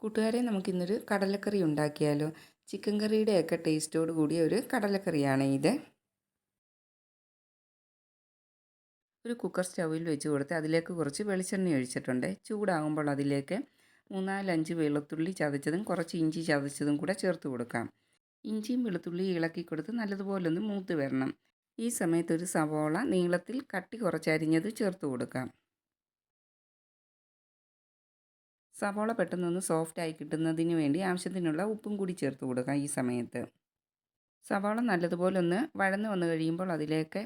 കൂട്ടുകാരെ നമുക്കിന്നൊരു കടലക്കറി ഉണ്ടാക്കിയാലോ? ചിക്കൻ കറിയുടെയൊക്കെ ടേസ്റ്റോട് കൂടിയ ഒരു കടലക്കറിയാണ് ഇത്. ഒരു കുക്കർ സ്റ്റൗവിൽ വെച്ച് കൊടുത്ത് അതിലേക്ക് കുറച്ച് വെളിച്ചെണ്ണ ഒഴിച്ചിട്ടുണ്ട്. ചൂടാകുമ്പോൾ അതിലേക്ക് മൂന്നാലഞ്ച് വെളുത്തുള്ളി ചതച്ചതും കുറച്ച് ഇഞ്ചി ചതച്ചതും കൂടെ ചേർത്ത് കൊടുക്കാം. ഇഞ്ചിയും വെളുത്തുള്ളിയും ഇളക്കി കൊടുത്ത് നല്ലതുപോലെ ഒന്ന് മൂത്ത് വരണം. ഈ സമയത്ത് ഒരു സവോള നീളത്തിൽ കട്ടി കുറച്ചരിഞ്ഞത് ചേർത്ത് കൊടുക്കാം. സവോള പെട്ടെന്നൊന്ന് സോഫ്റ്റായി കിട്ടുന്നതിന് വേണ്ടി ആവശ്യത്തിനുള്ള ഉപ്പും കൂടി ചേർത്ത് കൊടുക്കാം ഈ സമയത്ത്. സവാള നല്ലതുപോലെ ഒന്ന് വഴന്ന് വന്നു കഴിയുമ്പോൾ അതിലേക്ക്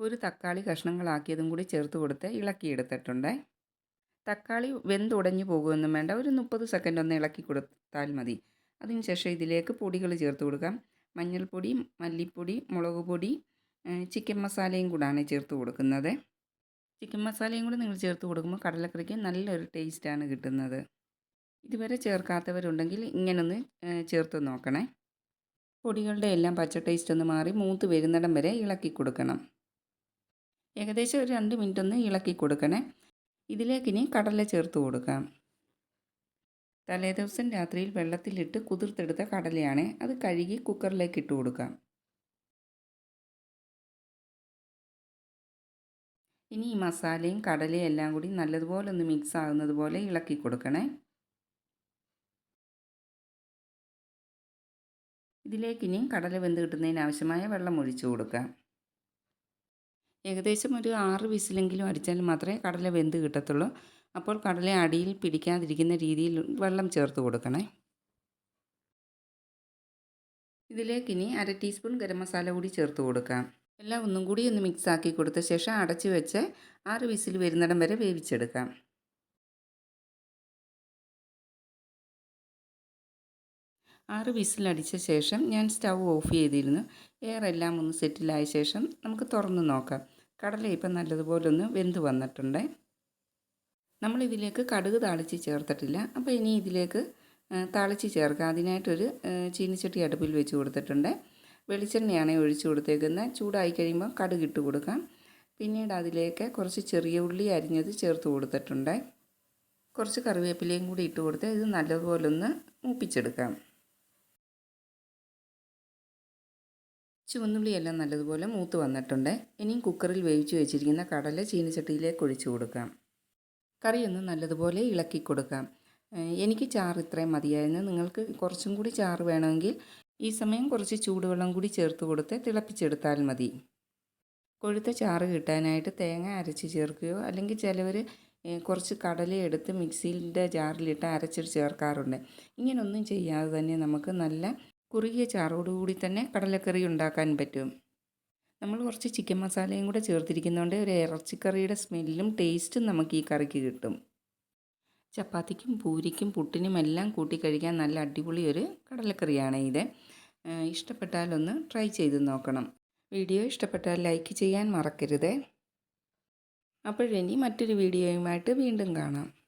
ഒരു തക്കാളി കഷ്ണങ്ങളാക്കിയതും കൂടി ചേർത്ത് കൊടുത്ത് ഇളക്കിയെടുത്തിട്ടുണ്ട്. തക്കാളി വെന്തുടഞ്ഞു പോകുമെന്നും വേണ്ട. ഒരു മുപ്പത് സെക്കൻഡ് ഒന്ന് ഇളക്കി കൊടുത്താൽ മതി. അതിനുശേഷം ഇതിലേക്ക് പൊടികൾ ചേർത്ത് കൊടുക്കാം. മഞ്ഞൾപ്പൊടി മല്ലിപ്പൊടി മുളക് പൊടി ചിക്കൻ മസാലയും കൂടാണ് ചേർത്ത് കൊടുക്കുന്നത്. ചിക്കൻ മസാലയും കൂടി നിങ്ങൾ ചേർത്ത് കൊടുക്കുമ്പോൾ കടലക്കറിക്ക് നല്ലൊരു ടേസ്റ്റാണ് കിട്ടുന്നത്. ഇതുവരെ ചേർക്കാത്തവരുണ്ടെങ്കിൽ ഇങ്ങനൊന്ന് ചേർത്ത് നോക്കണേ. പൊടികളുടെ എല്ലാം പച്ച ടേസ്റ്റ് ഒന്ന് മാറി മൂത്ത് വരുന്നിടം വരെ ഇളക്കി കൊടുക്കണം. ഏകദേശം ഒരു രണ്ട് മിനിറ്റ് ഒന്ന് ഇളക്കി കൊടുക്കണേ. ഇതിലേക്ക് ഇനി കടല ചേർത്ത് കൊടുക്കാം. തലേദിവസം രാത്രിയിൽ വെള്ളത്തിലിട്ട് കുതിർത്തെടുത്ത കടലയാണ്. അത് കഴുകി കുക്കറിലേക്ക് ഇട്ട് കൊടുക്കാം. ഇനി ഈ മസാലയും കടലയും എല്ലാം കൂടി നല്ലതുപോലെ ഒന്ന് മിക്സ് ആകുന്നത് പോലെ ഇളക്കി കൊടുക്കണേ. ഇതിലേക്ക് ഇനിയും കടല വെന്ത് കിട്ടുന്നതിന് ആവശ്യമായ വെള്ളം ഒഴിച്ചു കൊടുക്കാം. ഏകദേശം ഒരു ആറ് വിസിലെങ്കിലും അടിച്ചാൽ മാത്രമേ കടല വെന്ത് കിട്ടത്തുള്ളൂ. അപ്പോൾ കടല അടിയിൽ പിടിക്കാതിരിക്കുന്ന രീതിയിൽ വെള്ളം ചേർത്ത് കൊടുക്കണേ. ഇതിലേക്ക് ഇനി അര ടീസ്പൂൺ ഗരം മസാല കൂടി ചേർത്ത് കൊടുക്കാം. എല്ലാം ഒന്നും കൂടി ഒന്ന് മിക്സ് ആക്കി കൊടുത്ത ശേഷം അടച്ചു വെച്ച് ആറ് വിസിൽ വരുന്നിടം വരെ വേവിച്ചെടുക്കാം. ആറ് വിസിലടിച്ച ശേഷം ഞാൻ സ്റ്റൗ ഓഫ് ചെയ്തിരുന്നു. എയർ എല്ലാം ഒന്ന് സെറ്റിലായ ശേഷം നമുക്ക് തുറന്ന് നോക്കാം. കടല ഇപ്പം നല്ലതുപോലെ ഒന്ന് വെന്ത് വന്നിട്ടുണ്ട്. നമ്മളിതിലേക്ക് കടുക് താളിച്ച് ചേർത്തിട്ടില്ല. അപ്പോൾ ഇനി ഇതിലേക്ക് താളിച്ച് ചേർക്കാം. അതിനായിട്ടൊരു ചീനിച്ചട്ടി അടുപ്പിൽ വെച്ച് കൊടുത്തിട്ടുണ്ട്. വെളിച്ചെണ്ണയാണ് ഒഴിച്ചു കൊടുത്തേക്കുന്നത്. ചൂടായി കഴിയുമ്പോൾ കടുക് ഇട്ട് കൊടുക്കാം. പിന്നീട് അതിലേക്ക് കുറച്ച് ചെറിയ ഉള്ളി അരിഞ്ഞത് ചേർത്ത് കൊടുത്തിട്ടുണ്ട്. കുറച്ച് കറിവേപ്പിലയും കൂടി ഇട്ട് കൊടുത്ത് ഇത് നല്ലതുപോലെ ഒന്ന് മൂപ്പിച്ചെടുക്കാം. ചുവന്നുള്ളിയെല്ലാം നല്ലതുപോലെ മൂത്ത് വന്നിട്ടുണ്ട്. ഇനിയും കുക്കറിൽ വേവിച്ച് വെച്ചിരിക്കുന്ന കടല ചീനിച്ചട്ടിയിലേക്ക് ഒഴിച്ചു കൊടുക്കാം. കറിയൊന്ന് നല്ലതുപോലെ ഇളക്കി കൊടുക്കാം. എനിക്ക് ചാറ് ഇത്രയും മതിയായിരുന്നു. നിങ്ങൾക്ക് കുറച്ചും കൂടി ചാറ് വേണമെങ്കിൽ ഈ സമയം കുറച്ച് ചൂടുവെള്ളം കൂടി ചേർത്ത് കൊടുത്ത് തിളപ്പിച്ചെടുത്താൽ മതി. കൊഴുത്ത ചാറ് കിട്ടാനായിട്ട് തേങ്ങ അരച്ച് ചേർക്കുകയോ അല്ലെങ്കിൽ ചിലവർ കുറച്ച് കടല എടുത്ത് മിക്സിയുടെ ജാറിലിട്ട് അരച്ചിട്ട് ചേർക്കാറുണ്ട്. ഇങ്ങനൊന്നും ചെയ്യാതെ തന്നെ നമുക്ക് നല്ല കുറുകിയ ചാറോടുകൂടി തന്നെ കടലക്കറി ഉണ്ടാക്കാൻ പറ്റും. നമ്മൾ കുറച്ച് ചിക്കൻ മസാലയും കൂടെ ചേർത്തിരിക്കുന്നതുകൊണ്ട് ഒരു ഇറച്ചിക്കറിയുടെ സ്മെല്ലും ടേസ്റ്റും നമുക്ക് ഈ കറിക്ക് കിട്ടും. ചപ്പാത്തിക്കും പൂരിക്കും പുട്ടിനും എല്ലാം കൂട്ടി കഴിക്കാൻ നല്ല അടിപൊളി ഒരു കടലക്കറിയാണ് ഇത്. ഇഷ്ടപ്പെട്ടാലൊന്ന് ട്രൈ ചെയ്ത് നോക്കണം. വീഡിയോ ഇഷ്ടപ്പെട്ടാൽ ലൈക്ക് ചെയ്യാൻ മറക്കരുത്. അപ്പോഴിനി മറ്റൊരു വീഡിയോയുമായിട്ട് വീണ്ടും കാണാം.